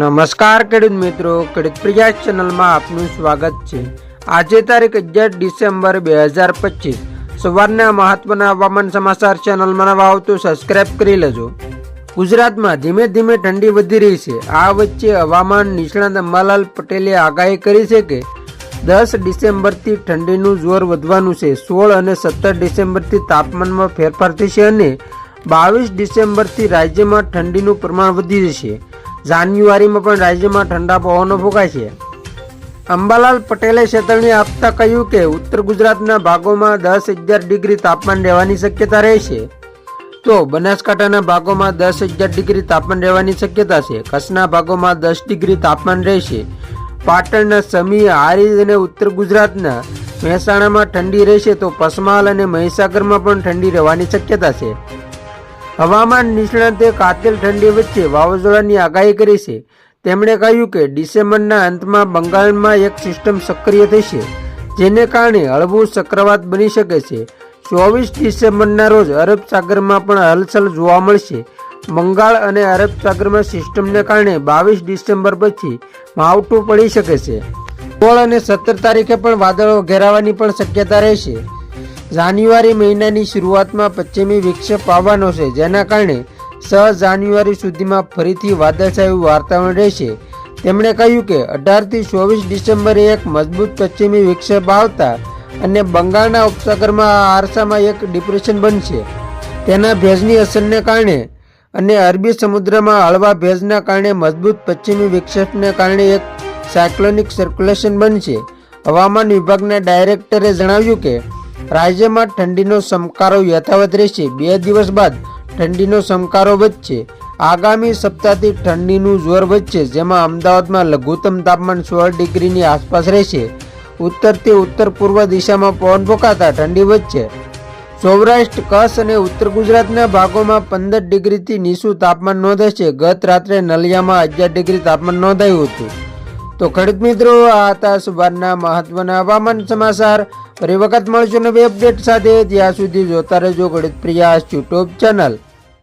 નમસ્કાર ખેડૂત મિત્રો, ખેડૂત પ્રયાસ ચેનલમાં આપનું સ્વાગત છે. આજે તારીખ અગિયાર ડિસેમ્બર બે હજાર પચીસ. સવારના મહત્વના હવામાન સમાચાર ચેનલમાં નવા આવતું સબસ્ક્રાઇબ કરી લેજો. ગુજરાતમાં ધીમે ધીમે ઠંડી વધી રહી છે. આ વચ્ચે હવામાન નિષ્ણાત અંબાલાલ પટેલે આગાહી કરી છે કે દસ ડિસેમ્બરથી ઠંડીનું જોર વધવાનું છે. સોળ અને સત્તર ડિસેમ્બરથી તાપમાનમાં ફેરફાર થશે અને બાવીસ ડિસેમ્બરથી રાજ્યમાં ઠંડીનું પ્રમાણ વધી જશે. જાન્યુઆરીમાં પણ રાજ્યમાં ઠંડા પવનો ફૂંકાય છે. અંબાલાલ પટેલે ચેતવણી આપતા કહ્યું કે ઉત્તર ગુજરાતના ભાગોમાં દસ અગિયાર ડિગ્રી તાપમાન રહેવાની શક્યતા રહેશે તો બનાસકાંઠાના ભાગોમાં દસ અગિયાર ડિગ્રી તાપમાન રહેવાની શક્યતા છે. કચ્છના ભાગોમાં દસ ડિગ્રી તાપમાન રહેશે. પાટણના સમી, હારીજ અને ઉત્તર ગુજરાતના મહેસાણામાં ઠંડી રહેશે તો પસમાલ અને મહીસાગરમાં પણ ઠંડી રહેવાની શક્યતા છે. હવામાન નિષ્ણાતે કાતિલ ઠંડી વચ્ચે વાવાઝોડાની આગાહી કરી છે. તેમણે કહ્યું કે ડિસેમ્બરના અંતમાં બંગાળમાં એક સિસ્ટમ સક્રિય થશે, જેને કારણે હળવું ચક્રવાત બની શકે છે. ચોવીસ ડિસેમ્બરના રોજ અરબ સાગરમાં પણ હલચલ જોવા મળશે. બંગાળ અને અરબ સાગરમાં સિસ્ટમને કારણે બાવીસ ડિસેમ્બર પછી માવઠું પડી શકે છે. સોળ અને સત્તર તારીખે પણ વાદળો ઘેરાવાની પણ શક્યતા રહેશે. જાન્યુઆરી મહિનાની શરૂઆતમાં પશ્ચિમી વિક્ષેપ આવવાનો છે, જેના કારણે છ જાન્યુઆરી સુધીમાં ફરીથી વાદળછાયું વાતાવરણ રહેશે. તેમણે કહ્યું કે અઢારથી ચોવીસ ડિસેમ્બરે એક મજબૂત પશ્ચિમી વિક્ષેપ આવતા અને બંગાળના ઉપસાગરમાં આ આરસામાં એક ડિપ્રેશન બનશે. તેના ભેજની અસરને કારણે અને અરબી સમુદ્રમાં હળવા ભેજના કારણે મજબૂત પશ્ચિમી વિક્ષેપને કારણે એક સાયક્લોનિક સર્ક્યુલેશન બનશે. હવામાન વિભાગના ડાયરેક્ટરે જણાવ્યું કે રાજ્યમાં ઠંડીનો સમકારો યથાવત રહેશે. બે દિવસ બાદ ઠંડીનો સમકારો વધશે. આગામી સપ્તાહથી ઠંડીનું જોર વધશે, જેમાં અમદાવાદમાં લઘુત્તમ તાપમાન સોળ ડિગ્રીની આસપાસ રહેશે. ઉત્તરથી ઉત્તર પૂર્વ દિશામાં પવન ફૂંકાતા ઠંડી વધશે. સૌરાષ્ટ્ર, કચ્છ અને ઉત્તર ગુજરાતના ભાગોમાં પંદર ડિગ્રીથી નીચું તાપમાન નોંધાશે. ગત રાત્રે નલિયામાં અગિયાર ડિગ્રી તાપમાન નોંધાયું હતું. તો ખેડૂત મિત્રો, આ હતા સવારના મહત્વના હવામાન સમાચાર. ફરી વખત મળશું નવી અપડેટ સાથે. ત્યાં સુધી જોતા રહેજો ગણિત પ્રિયાસ યુટ્યુબ ચેનલ.